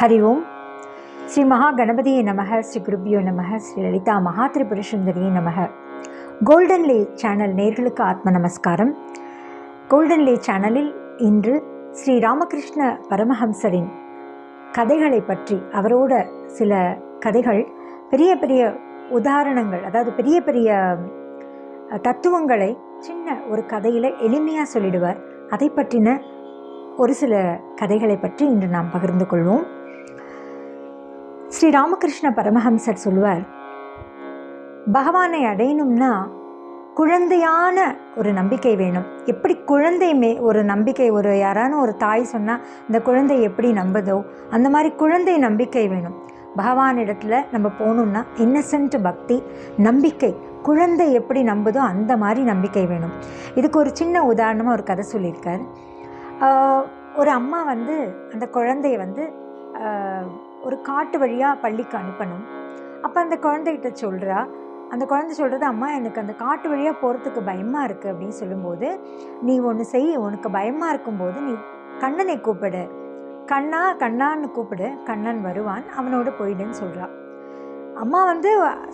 ஹரி ஓம் ஸ்ரீ மகா கணபதியை நமக ஸ்ரீ குருபியோ நமக ஸ்ரீ லலிதா மகா திரிபுரசுந்தரியே நமக கோல்டன் லே சேனல் நேர்களுக்கு ஆத்ம நமஸ்காரம். கோல்டன் லே சேனலில் இன்று ஸ்ரீ ராமகிருஷ்ண பரமஹம்சரின் கதைகளை பற்றி அவரோட சில கதைகள் பெரிய பெரிய உதாரணங்கள் அதாவது பெரிய பெரிய தத்துவங்களை சின்ன ஒரு கதையில் எளிமையாக சொல்லிடுவார். அதை பற்றின ஒரு சில கதைகளை பற்றி இன்று நாம் பகிர்ந்து கொள்வோம். ஸ்ரீ ராமகிருஷ்ண பரமஹம்சர் சொல்லுவார் பகவானை அடையணும்னா குழந்தையான ஒரு நம்பிக்கை வேணும். எப்படி குழந்தை மே ஒரு நம்பிக்கை ஒரு யாரான ஒரு தாய் சொன்னால் இந்த குழந்தை எப்படி நம்புதோ அந்த மாதிரி குழந்தை நம்பிக்கை வேணும். பகவான் இடத்துல நம்ம போகணுன்னா இன்னசென்ட் பக்தி நம்பிக்கை. குழந்தை எப்படி நம்புதோ அந்த மாதிரி நம்பிக்கை வேணும். இதுக்கு ஒரு சின்ன உதாரணமாக ஒரு கதை சொல்லியிருக்கார். ஒரு அம்மா வந்து அந்த குழந்தைய வந்து ஒரு காட்டு வழியாக பள்ளிக்கு அனுப்பணும். அப்போ அந்த குழந்தைகிட்ட சொல்கிறா அந்த குழந்தை சொல்கிறது அம்மா எனக்கு அந்த காட்டு வழியாக போகிறதுக்கு பயமாக இருக்குது அப்படின்னு சொல்லும்போது நீ ஒன்று செய் உனக்கு பயமாக இருக்கும்போது நீ கண்ணனை கூப்பிடு. கண்ணா கண்ணான்னு கூப்பிடு. கண்ணன் வருவான் அவனோட போயிடுன்னு சொல்கிறான் அம்மா வந்து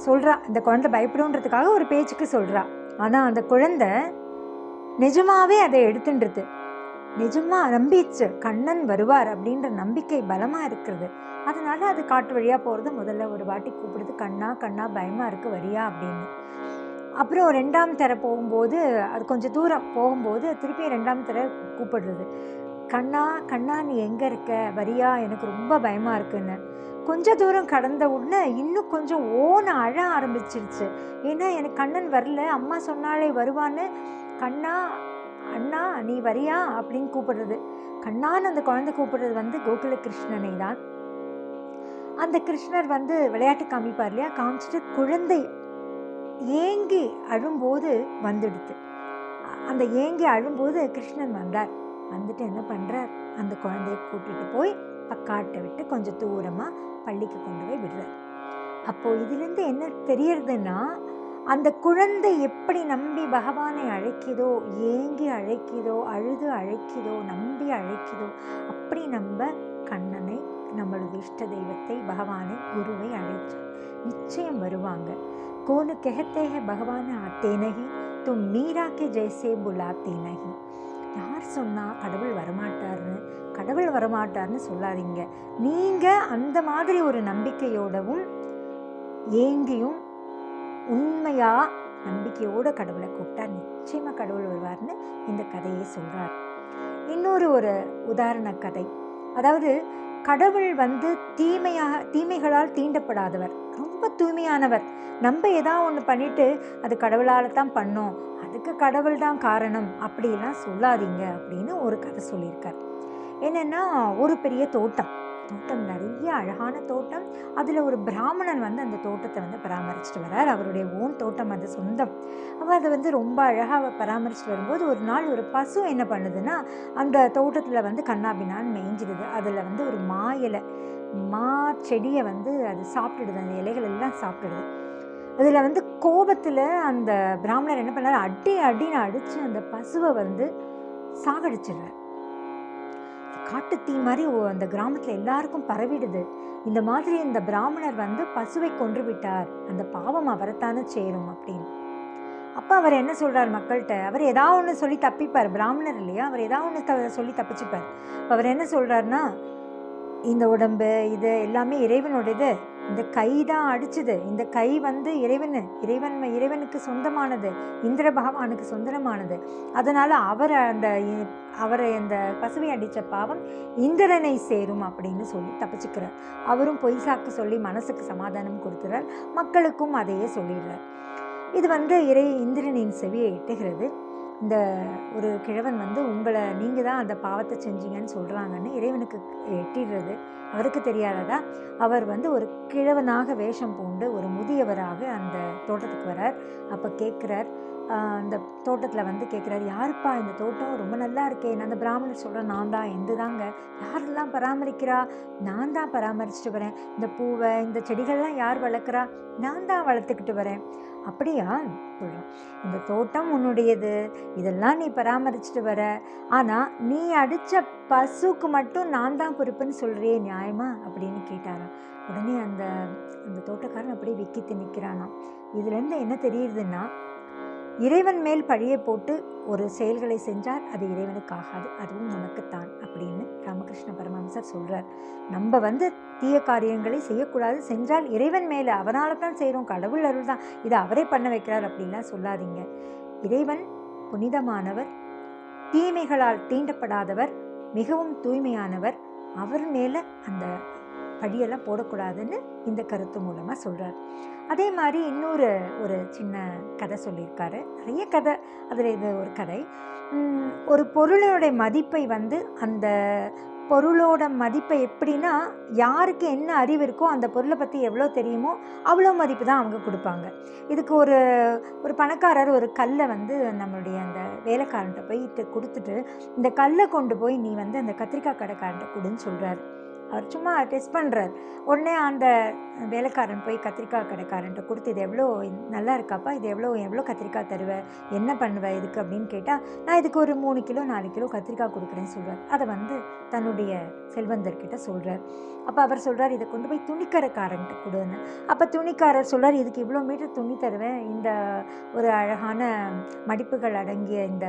சொல்கிறா இந்த குழந்தை பயப்படுன்றதுக்காக ஒரு பேச்சுக்கு சொல்கிறா ஆனால் அந்த குழந்தை நிஜமாகவே அதை எடுத்துன்றது. நிஜமாக நம்பிச்சு கண்ணன் வருவார் அப்படின்ற நம்பிக்கை பலமாக இருக்கிறது அதனால அது காட்டு வழியாக போகிறது முதல்ல ஒரு வாட்டி கூப்பிடுது கண்ணா கண்ணா பயமாக இருக்கு வரியா? அப்படின்னு. அப்புறம் ரெண்டாம் தர போகும்போது அது கொஞ்சம் தூரம் போகும்போது திருப்பி ரெண்டாம் தர கூப்பிடுறது. கண்ணா கண்ணா நீ எங்கே இருக்க? வரியா? எனக்கு ரொம்ப பயமாக இருக்குன்னு. கொஞ்ச தூரம் கடந்த உடனே இன்னும் கொஞ்சம் ஓன அழ ஆரம்பிச்சிருச்சு. ஏன்னா எனக்கு கண்ணன் வரல. அம்மா சொன்னாலே வருவான்னு. கண்ணா அண்ணா நீ வரியா? அப்படின்னு கூப்பிடுறது. கண்ணான்னு அந்த குழந்தை கூப்பிடுறது வந்து கோகுல கிருஷ்ணனை தான். அந்த கிருஷ்ணர் வந்து விளையாட்டு காமிப்பார் இல்லையா? காமிச்சிட்டு குழந்தை ஏங்கி அழும்போது வந்துடுது. அந்த ஏங்கி அழும்போது கிருஷ்ணன் வந்தார். வந்துட்டு என்ன பண்ணுறார் அந்த குழந்தைய கூட்டிகிட்டு போய் பக்காட்டை விட்டு கொஞ்சம் தூரமாக பள்ளிக்கு கொண்டு போய் விடுறார். அப்போது இதுலேருந்து என்ன தெரியறதுன்னா அந்த குழந்தை எப்படி நம்பி பகவானை அழைக்குதோ ஏங்கி அழைக்குதோ அழுது அழைக்குதோ நம்பி அழைக்குதோ அப்படி நம்ம கண்ணனை நம்மளோட இஷ்ட தெய்வத்தை பகவானை குருவை அழைச்சு நிச்சயம் வருவாங்க. கோனு கெஹத்தே ஹே பகவான் ஆத்தே நகி தும் மீரா கே ஜெய்சே புலாத்தே நகி யார் சொன்னால் கடவுள் வரமாட்டார்னு கடவுள் வரமாட்டார்னு சொல்லாதீங்க. நீங்கள் அந்த மாதிரி ஒரு நம்பிக்கையோடவும் ஏங்கியும் உண்மையாக நம்பிக்கையோட கடவுளை கூப்பிட்டா நிச்சயமாக கடவுள் வருவார்னு இந்த கதையை சொல்கிறார் இன்னொரு ஒரு உதாரண கதை. அதாவது கடவுள் வந்து தீமையாக தீமைகளால் தீண்டப்படாதவர். ரொம்ப தூய்மையானவர். நம்ம ஏதாவது ஒன்று பண்ணிட்டு அது கடவுளால் தான் பண்ணோம். அதுக்கு கடவுள் தான் காரணம். அப்படிலாம் சொல்லாதீங்க அப்படின்னு ஒரு கதை சொல்லியிருக்கார். என்னென்னா ஒரு பெரிய தோட்டம். தோட்டம் நிறைய அழகான தோட்டம். அதில் ஒரு பிராமணன் வந்து அந்த தோட்டத்தை வந்து பராமரிச்சுட்டு வரார் அவருடைய ஓன் தோட்டம் அது சொந்தம். அவள் அதை வந்து ரொம்ப அழகாக பராமரிச்சுட்டு வரும்போது ஒரு நாள் ஒரு பசு என்ன பண்ணுதுன்னா அந்த தோட்டத்தில் வந்து கண்ணாபின்னான்னு மேய்ஞ்சிடுது. அதில் வந்து ஒரு மா இலை மா செடியை வந்து அது சாப்பிட்டுடுது. அந்த இலைகள் எல்லாம் சாப்பிட்டுடுது. அதில் வந்து கோபத்தில் அந்த பிராமணர் என்ன பண்ணார்? அடி அடின்னு அடித்து அந்த பசுவை வந்து சாகடிச்சிடுறார். காட்டு தீ மாதிரி ஓ- அந்த கிராமத்தில் எல்லாருக்கும் பரவிடுது. இந்த மாதிரி இந்த பிராமணர் வந்து பசுவை கொன்று விட்டார். அந்த பாவம் அவரைத்தானே சேரும் அப்படின்னு. அப்போ அவர் என்ன சொல்கிறார் மக்கள்கிட்ட? அவர் ஏதாவது ஒன்று சொல்லி தப்பிப்பார். பிராமணர் இல்லையா? அவர் ஏதாவது ஒன்று த சொல்லி தப்பிச்சுப்பார். அவர் என்ன சொல்கிறாருன்னா இந்த உடம்பு இது எல்லாமே இறைவனுடையது. இந்த கை தான் அடிச்சுது. இந்த கை வந்து இறைவன் இறைவன் இறைவனுக்கு சொந்தமானது. இந்திர பகவானுக்கு சொந்தமானது. அதனால் அவர் அந்த இ- அவரை அந்த பசுவை அடித்த பாவம் இந்திரனை சேரும் அப்படின்னு சொல்லி தப்பிச்சுக்கிறார். அவரும் பொய் சாக்கு சொல்லி மனசுக்கு சமாதானம் கொடுத்துறார். மக்களுக்கும் அதையே சொல்லிடுறார். இது வந்து இறை இந்திரனின் செவியை எட்டுகிறது. இந்த ஒரு கிழவன் வந்து உங்களை நீங்கள் தான் அந்த பாவத்தை செஞ்சீங்கன்னு சொல்கிறாங்கன்னு இறைவனுக்கு எட்டிடுறது. அவருக்கு தெரியாததா? அவர் வந்து ஒரு கிழவனாக வேஷம் பூண்டு ஒரு முதியவராக அந்த தோட்டத்துக்கு வரார். அப்போ கேட்குறார் அந்த தோட்டத்தில் வந்து கேட்குறாரு யாருப்பா இந்த தோட்டம்? ரொம்ப நல்லா இருக்கே. நான் அந்த பிராமணர் சொல்கிறேன் நான் தான் எந்த தாங்க. யாரெல்லாம் பராமரிக்கிறா? நான் தான் பராமரிச்சுட்டு வரேன். இந்த பூவை இந்த செடிகள்லாம் யார் வளர்க்குறா? நான் தான் வளர்த்துக்கிட்டு வரேன். அப்படியா? சொல்கிறோம் இந்த தோட்டம் உன்னுடையது. இதெல்லாம் நீ பராமரிச்சுட்டு வர. ஆனால் நீ அடித்த பசுக்கு மட்டும் நான் தான் பொறுப்புன்னு சொல்கிறியே நியாயம்? அப்படின்னு கேட்டாராம். உடனே அந்த அந்த தோட்டக்காரன் அப்படியே விக்கித்து நிற்கிறானாம். இதுலேருந்து என்ன தெரியுதுன்னா இறைவன் மேல் பழியை போட்டு ஒரு செயல்களை செஞ்சால் அது இறைவனுக்கு ஆகாது. அதுவும் உனக்குத்தான் அப்படின்னு ராமகிருஷ்ண பரமஹம்சர் சொல்கிறார் நம்ம வந்து தீய காரியங்களை செய்யக்கூடாது. செஞ்சால் இறைவன் மேலே அவனால தான் செய்கிறோம் கடவுள் அருள் தான் இதை அவரே பண்ண வைக்கிறார் அப்படின்லாம் சொல்லாதீங்க. இறைவன் புனிதமானவர் தீமைகளால் தீண்டப்படாதவர் மிகவும் தூய்மையானவர் அவர் மேலே அந்த படியெல்லாம் போடக்கூடாதுன்னு இந்த கருத்து மூலமாக சொல்கிறார் அதே மாதிரி இன்னொரு ஒரு சின்ன கதை சொல்லியிருக்காரு. நிறைய கதை அதில் இது ஒரு கதை. ஒரு பொருளுடைய மதிப்பை வந்து அந்த பொருளோட மதிப்பை எப்படின்னா யாருக்கு என்ன அறிவு இருக்கோ அந்த பொருளை பற்றி எவ்வளோ தெரியுமோ அவ்வளோ மதிப்பு தான் அவங்க கொடுப்பாங்க. இதுக்கு ஒரு ஒரு பணக்காரர் ஒரு கல்லை வந்து நம்மளுடைய அந்த வேலைக்காரன்ட்ட போயிட்டு கொடுத்துட்டு இந்த கல்லை கொண்டு போய் நீ வந்து அந்த கத்திரிக்காய் கடைக்காரன்ட்ட கொடுன்னு சொல்கிறாரு அவர் சும்மா டெஸ்ட் பண்ணுறார் உடனே அந்த வேலைக்காரன் போய் கத்திரிக்காய் கடைக்காரன்ட்ட கொடுத்து இது எவ்வளோ நல்லா இருக்காப்பா? இது எவ்வளோ எவ்வளோ கத்திரிக்காய் தருவ? என்ன பண்ணுவேன் இதுக்கு? அப்படின்னு கேட்டால் நான் இதுக்கு ஒரு மூணு கிலோ நாலு கிலோ கத்திரிக்காய் கொடுக்குறேன்னு சொல்கிறார் அதை வந்து தன்னுடைய செல்வந்தர்கிட்ட சொல்கிறார் அப்போ அவர் சொல்கிறார் இதை கொண்டு போய் துணிக்கடைக்காரன்ட்ட கொடுன்னு அப்போ துணிக்காரர் சொல்கிறார் இதுக்கு இவ்வளோ மீட்டர் துணி தருவேன். இந்த ஒரு அழகான மடிப்புகள் அடங்கிய இந்த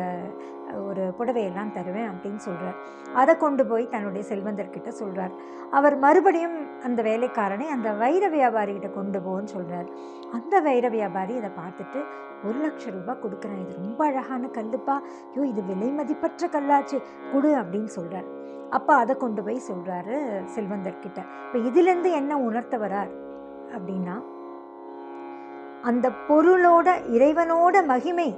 ஒரு புடவையெல்லாம் தருவேன். அப்படின்னு சொல்கிறார் அதை கொண்டு போய் தன்னுடைய செல்வந்தர்கிட்ட சொல்கிறார் அவர் மறுபடியும் அந்த வேலைக்காரனை அந்த வைர வியாபாரிகிட்ட கொண்டு போன்னு சொல்கிறார் அந்த வைர வியாபாரி இதை பார்த்துட்டு ஒரு லட்சம் ரூபாய் கொடுக்குறேன். இது ரொம்ப அழகான கல்லுப்பா. ஐயோ இது விலை மதிப்பற்ற கல்லாச்சு. கொடு அப்படின்னு சொல்கிறார் அப்போ அதை கொண்டு போய் சொல்கிறாரு செல்வந்தர்கிட்ட இப்போ இதுலேருந்து என்ன உணர்த்த வரார்? அப்படின்னா அந்த பொருளோட இறைவனோட மகிமை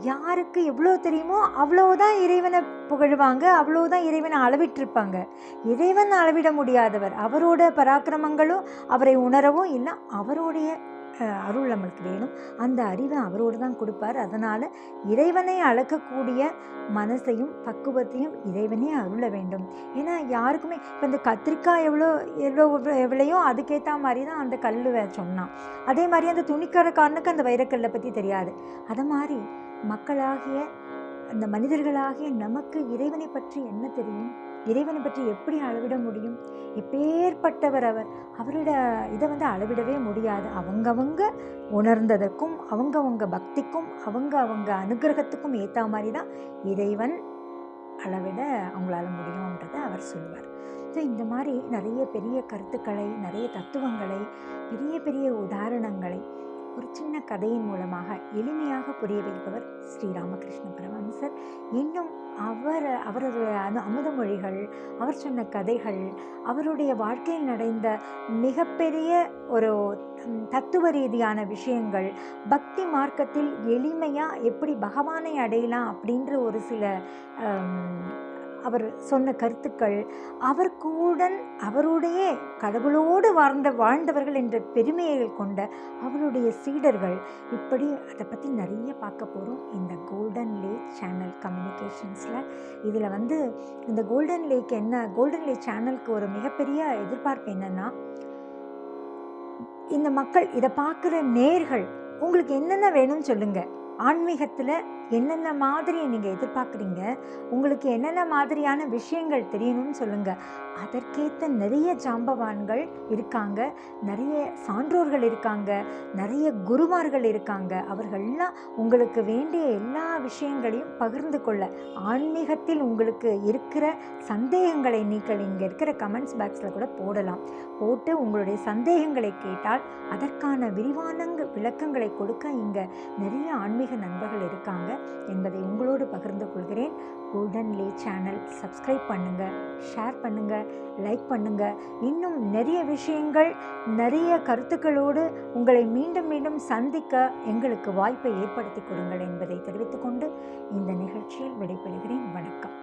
யாருக்கு எவ்வளோ தெரியுமோ அவ்வளோதான் இறைவனை புகழ்வாங்க அவ்வளோதான் இறைவனை அளவிட்டிருப்பாங்க. இறைவன் அளவிட முடியாதவர். அவரோட பராக்கிரமங்களும் அவரை உணரவும் இல்லை அவருடைய அருள் நம்மளுக்கு வேணும். அந்த அறிவை அவரோடு தான் கொடுப்பார். அதனால் இறைவனை அளக்கக்கூடிய மனசையும் பக்குவத்தையும் இறைவனே அருள வேண்டும். ஏன்னா யாருக்குமே இப்போ இந்த கத்திரிக்காய் எவ்வளோ எவ்வளோ எவ்வளையோ அதுக்கேற்ற மாதிரி தான் அந்த கல் சொன்னான். அதே மாதிரி அந்த துணிக்கரக்காரனுக்கு அந்த வைரக்கல்லை பற்றி தெரியாது. அதை மாதிரி மக்களாகிய அந்த மனிதர்களாகிய நமக்கு இறைவனை பற்றி என்ன தெரியும்? இறைவனை பற்றி எப்படி அளவிட முடியும்? எப்பேற்பட்டவர் அவர்? அவரோட இதை வந்து அளவிடவே முடியாது. அவங்கவங்க உணர்ந்ததற்கும் அவங்கவங்க பக்திக்கும் அவங்க அவங்க அனுகிரகத்துக்கும் ஏற்ற மாதிரி தான் இறைவன் அளவிட அவங்களால முடியும்ன்றதை அவர் சொல்வார் ஸோ இந்த மாதிரி நிறைய பெரிய கருத்துக்களை நிறைய தத்துவங்களை பெரிய பெரிய உதாரணங்களை ஒரு சின்ன கதையின் மூலமாக எளிமையாக புரிய வைப்பவர் ஸ்ரீ ராமகிருஷ்ண பரமஹம்சர். இன்னும் அவர் அவரது அந்த அமுதமொழிகள் அவர் சொன்ன கதைகள் அவருடைய வாழ்க்கையில் நடந்த மிகப்பெரிய ஒரு தத்துவ ரீதியான விஷயங்கள் பக்தி மார்க்கத்தில் எளிமையாக எப்படி பகவானை அடையலாம் அப்படின்ற ஒரு சில அவர் சொன்ன கருத்துக்கள் அவர் கூட அவருடைய கடவுளோடு வாழ்ந்த வாழ்ந்தவர்கள் என்ற பெருமையை கொண்ட அவருடைய சீடர்கள். இப்படி அதை பற்றி நிறைய பார்க்க போகிறோம் இந்த கோல்டன் லேக் சேனல் கம்யூனிகேஷன்ஸில் இதில் வந்து இந்த கோல்டன் லேக் என்ன கோல்டன் லேக் சேனலுக்கு ஒரு மிகப்பெரிய எதிர்பார்ப்பு என்னென்னா இந்த மக்கள் இதை பார்க்குற நேர்கள் உங்களுக்கு என்னென்ன வேணும்னு சொல்லுங்கள் ஆன்மீகத்தில் என்னென்ன மாதிரி நீங்கள் எதிர்பார்க்குறீங்க? உங்களுக்கு என்னென்ன மாதிரியான விஷயங்கள் தெரியணும்னு சொல்லுங்கள் அதற்கேற்ற நிறைய ஜாம்பவான்கள் இருக்காங்க. நிறைய சான்றோர்கள் இருக்காங்க. நிறைய குருமார்கள் இருக்காங்க. அவர்கள்லாம் உங்களுக்கு வேண்டிய எல்லா விஷயங்களையும் பகிர்ந்து கொள்ள ஆன்மீகத்தில் உங்களுக்கு இருக்கிற சந்தேகங்களை நீங்கள் இங்கே இருக்கிற கமெண்ட்ஸ் பாக்ஸில் கூட போடலாம். போட்டு உங்களுடைய சந்தேகங்களை கேட்டால் அதற்கான விரிவான விளக்கங்களை கொடுக்க இங்கே நிறைய ஆன்மீக நண்பர்கள் இருக்காங்க என்பதை உங்களோடு பகிர்ந்து கொள்கிறேன். கோல்டன் லே சேனல் சப்ஸ்கிரைப் பண்ணுங்கள் ஷேர் பண்ணுங்கள் லைக் பண்ணுங்கள் இன்னும் நிறைய விஷயங்கள் நிறைய கருத்துக்களோடு உங்களை மீண்டும் மீண்டும் சந்திக்க எங்களுக்கு வாய்ப்பை ஏற்படுத்தி கொடுங்கள் என்பதை தெரிவித்துக்கொண்டு இந்த நிகழ்ச்சியில் விடைபெறுகிறேன். வணக்கம்.